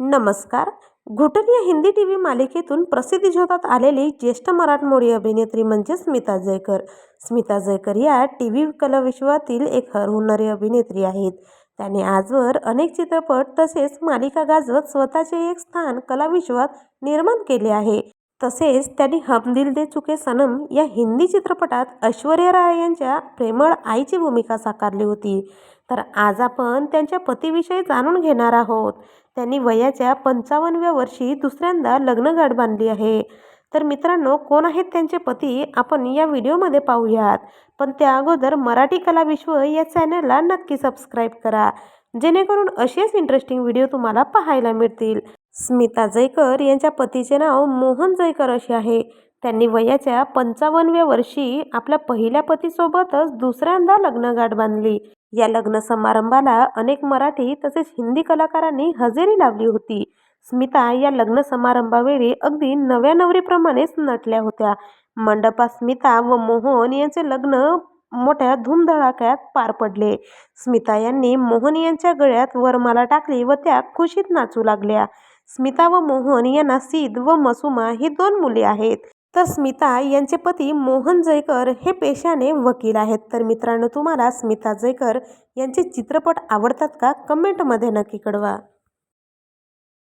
नमस्कार. घुटन या हिंदी टी व्ही मालिकेतून प्रसिद्धी शोधात आलेली ज्येष्ठ मराठमोळी अभिनेत्री म्हणजे स्मिता जयकर. स्मिता जयकर या टी व्ही कलाविश्वातील एक हरहुन्नरी अभिनेत्री आहेत. त्याने आजवर अनेक चित्रपट तसेच मालिका गाजवत स्वतःचे एक स्थान कलाविश्वात निर्माण केले आहे. तसेच त्यांनी हम दिल दे चुके सनम या हिंदी चित्रपटात ऐश्वर्या राय यांच्या प्रेमळ आईची भूमिका साकारली होती. तर आज आपण त्यांच्या पतीविषयी जाणून घेणार आहोत. त्यांनी वयाच्या पंचावन्नव्या वर्षी दुसऱ्यांदा लग्नगाठ बांधली आहे. तर मित्रांनो कोण आहेत त्यांचे पती आपण या व्हिडिओमध्ये पाहूयात. पण त्या अगोदर मराठी कला विश्व या चॅनलला नक्की सबस्क्राईब करा. जेणेकरून असेच इंटरेस्टिंग व्हिडिओ तुम्हाला पाहायला मिळतील. स्मिता जयकर यांच्या पतीचे नाव मोहन जयकर असे आहे. त्यांनी वयाच्या पंचावन्नव्या वर्षी आपल्या पहिल्या पतीसोबतच दुसऱ्यांदा लग्नगाठ बांधली. या लग्न समारंभाला अनेक मराठी तसेच हिंदी कलाकारांनी हजेरी लावली होती. स्मिता या लग्न समारंभावेळी अगदी नव्या नवरीप्रमाणेच नटल्या होत्या. मंडपात स्मिता व मोहन यांचे लग्न मोठ्या धूमधडाक्यात पार पडले. स्मिता यांनी मोहन यांच्या गळ्यात वरमाला टाकली व त्या खुशीत नाचू लागल्या. स्मिता व मोहन यांना सीद व मसुमा ही दोन मुले आहेत. तर स्मिता यांचे पती मोहन जयकर हे पेशाने वकील आहेत. तर मित्रांनो तुम्हाला स्मिता जयकर यांचे चित्रपट आवडतात का? कमेंटमध्ये नक्की कळवा.